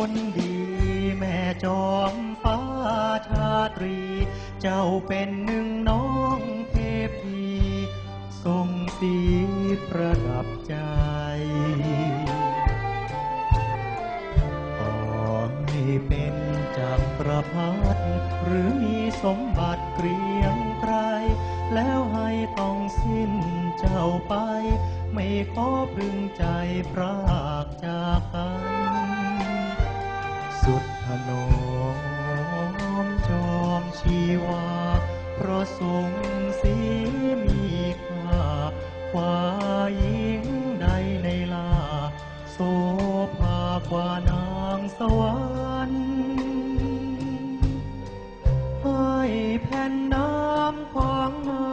คนดีแม่จอมฟ้าชาตรี เจ้าเป็นหนึ่งน้องเทพีทรงสีประดับใจต่อให้เป็นจากประพัดหรือมีสมบัติเกรียงไกรแล้วให้ต้องสิ้นเจ้าไป ไม่ขอพึงใจพรากจากกัน เพราะทรงสีมีค่าฝ่ายหญิงใดในลา โสภากว่านางสวรรค์ให้แผ่นน้ำขวางหน้า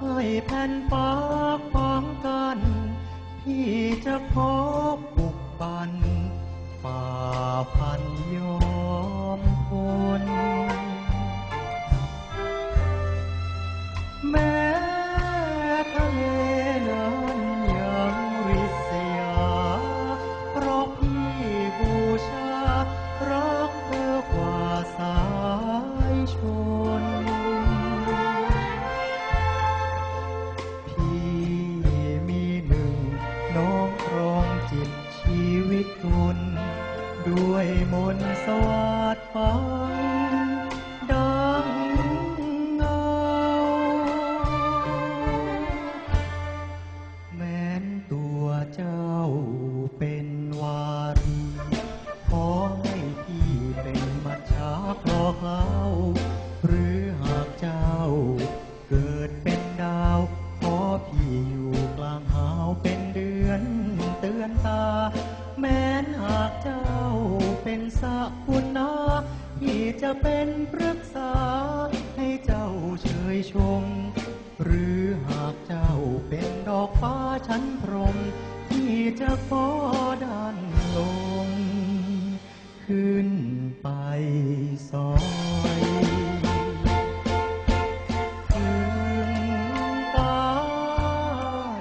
ให้แผ่นฟ้า ด้วยมนสวัสดิ์ฟังดังเงา แม้นตัวเจ้าเป็นวารีขอให้พี่เป็นมัจฉาคลอเคล้าหรือหากเจ้าเกิดเป็นดาว ขอพี่อยู่กลางหาวเป็นเดือนเตือนตา เป็นสักคุณนาพี่จะเป็นปรึกษา ให้เจ้าเชยชม หรือหากเจ้าเป็นดอกฟ้าชั้นพรหมที่จะขอดันลง ขึ้นไปซอยถึงฟ้า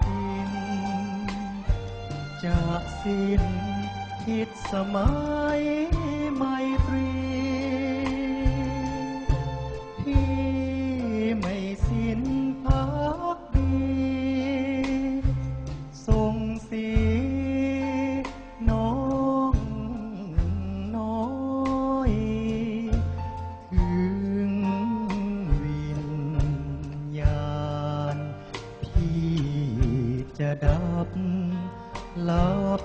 ดินจะสิ้น คิดสมัยไมตรีพี่ไม่สิ้นพักดีทรงสีน้องน้อย ถึงวิญญาณ พี่จะดับลับ